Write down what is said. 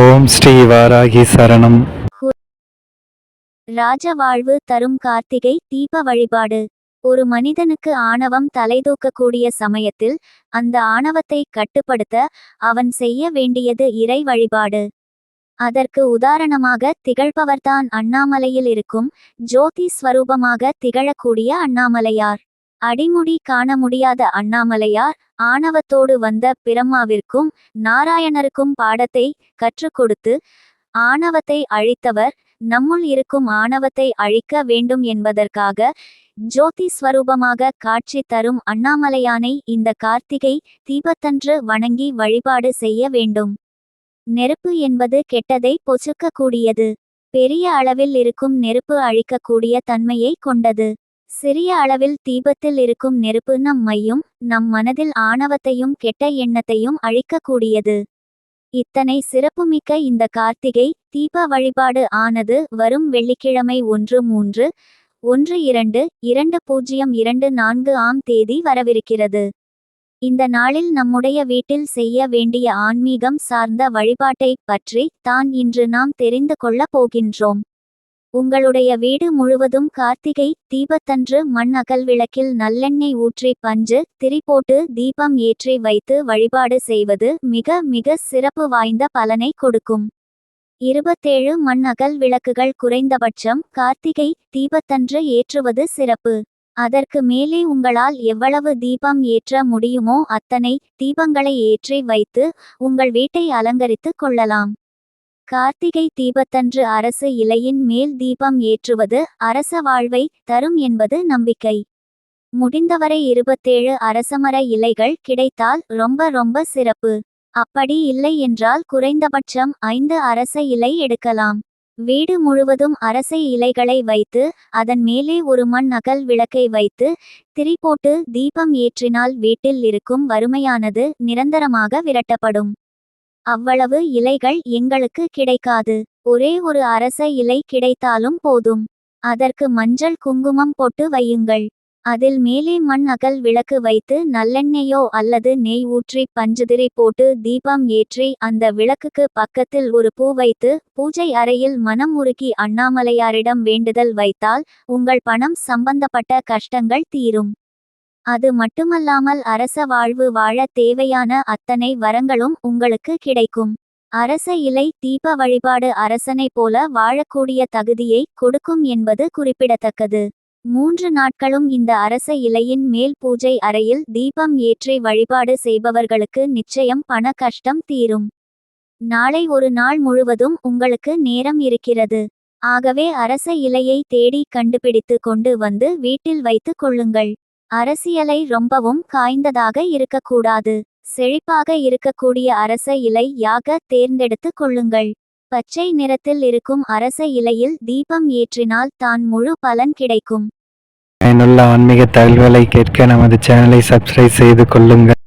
ஓம் ஸ்ரீ வாராகி சரணம். ராஜ வாழ்வு தரும் கார்த்திகை தீப வழிபாடு. ஒரு மனிதனுக்கு ஆணவம் தலைதூக்கக்கூடிய சமயத்தில் அந்த ஆணவத்தை கட்டுப்படுத்த அவன் செய்ய வேண்டியது இறை வழிபாடு. அதற்கு உதாரணமாக திகழ்பவர்தான் அண்ணாமலையில் இருக்கும் ஜோதி ஸ்வரூபமாக திகழக்கூடிய அண்ணாமலையார். அடிமுடி காண முடியாத அண்ணாமலையார் ஆணவத்தோடு வந்த பிரம்மாவிற்கும் நாராயணருக்கும் பாடத்தை கற்றுக் கொடுத்து ஆணவத்தை அழித்தவர் நம்முள் இருக்கும் ஆணவத்தை அழிக்க வேண்டும் என்பதற்காக ஜோதி ஸ்வரூபமாக காட்சி தரும் அண்ணாமலையானை இந்த கார்த்திகை தீபத்தன்று வணங்கி வழிபாடு செய்ய வேண்டும். நெருப்பு என்பது கெட்டதை பொசுக்கக்கூடியது. பெரிய அளவில் இருக்கும் நெருப்பு அழிக்கக்கூடிய தன்மையை கொண்டது. சிறிய அளவில் தீபத்தில் இருக்கும் நெருப்பு நம்மையும் நம் மனதில் ஆணவத்தையும் கெட்ட எண்ணத்தையும் அழிக்கக்கூடியது. இத்தனை சிறப்புமிக்க இந்த கார்த்திகை தீப வழிபாடு ஆனது வரும் வெள்ளிக்கிழமை ஒன்று மூன்று ஒன்று இரண்டு இரண்டு பூஜ்ஜியம் இரண்டு நான்கு ஆம் தேதி வரவிருக்கிறது. இந்த நாளில் நம்முடைய வீட்டில் செய்ய வேண்டிய ஆன்மீகம் சார்ந்த வழிபாட்டை பற்றி தான் இன்று நாம் தெரிந்து கொள்ளப் போகின்றோம். உங்களுடைய வீடு முழுவதும் கார்த்திகை தீபத்தன்று மண் அகல் விளக்கில் நல்லெண்ணெய் ஊற்றி பஞ்சு திரி போட்டு தீபம் ஏற்றி வைத்து வழிபாடு செய்வது மிக மிக சிறப்பு வாய்ந்த பலனை கொடுக்கும். இருபத்தேழு மண் அகல் விளக்குகள் குறைந்தபட்சம் கார்த்திகை தீபத்தன்று ஏற்றுவது சிறப்பு. அதற்கு மேலே உங்களால் எவ்வளவு தீபம் ஏற்ற முடியுமோ அத்தனை தீபங்களை ஏற்றி வைத்து உங்கள் வீட்டை அலங்கரித்துக் கொள்ளலாம். கார்த்திகை தீபத்தன்று அரசு இலையின் மேல் தீபம் ஏற்றுவது அரச வாழ்வை தரும் என்பது நம்பிக்கை. முடிந்தவரை இருபத்தேழு அரசமர இலைகள் கிடைத்தால் ரொம்ப ரொம்ப சிறப்பு. அப்படி இல்லை என்றால் குறைந்தபட்சம் ஐந்து அரச இலை எடுக்கலாம். வீடு முழுவதும் அரச இலைகளை வைத்து அதன் மேலே ஒரு மண் அகல் விளக்கை வைத்து திரி போட்டு தீபம் ஏற்றினால் வீட்டில் இருக்கும் வறுமையானது நிரந்தரமாக விரட்டப்படும். அவ்வளவு இலைகள் எங்களுக்கு கிடைக்காது. ஒரே ஒரு அரச இலை கிடைத்தாலும் போதும். அதற்கு மஞ்சள் குங்குமம் போட்டு வையுங்கள். அதில் மேலே மண் அகல் விளக்கு வைத்து நல்லெண்ணெயோ அல்லது நெய் ஊற்றி பஞ்சுதிரை போட்டு தீபம் ஏற்றி அந்த விளக்குக்கு பக்கத்தில் ஒரு பூ வைத்து பூஜை அறையில் மனம் உருகி அண்ணாமலையாரிடம் வேண்டுதல் வைத்தால் உங்கள் பணம் சம்பந்தப்பட்ட கஷ்டங்கள் தீரும். அது மட்டுமல்லாமல் அரச வாழ்வு வாழ தேவையான அத்தனை வரங்களும் உங்களுக்கு கிடைக்கும். அரச இலை தீப வழிபாடு அரசனை போல வாழக்கூடிய தகுதியை கொடுக்கும் என்பது குறிப்பிடத்தக்கது. மூன்று நாட்களும் இந்த அரச இலையின் மேல் பூஜை அறையில் தீபம் ஏற்றி வழிபாடு செய்பவர்களுக்கு நிச்சயம் பண கஷ்டம் தீரும். நாளை ஒரு நாள் முழுவதும் உங்களுக்கு நேரம் இருக்கிறது. ஆகவே அரச இலையை தேடி கண்டுபிடித்து கொண்டு வந்து வீட்டில் வைத்துக் கொள்ளுங்கள். அரசியலை ரொம்பவும் காய்ந்ததாக இருக்கக்கூடாது. செழிப்பாக இருக்கக்கூடிய அரச இலை யாக தேர்ந்தெடுத்து கொள்ளுங்கள். பச்சை நிறத்தில் இருக்கும் அரச இலையில் தீபம் ஏற்றினால் தான் முழு பலன் கிடைக்கும். பயனுள்ள ஆன்மீக தகவல்களை கேட்க நமது சேனலை சப்ஸ்கிரைப் செய்து கொள்ளுங்கள்.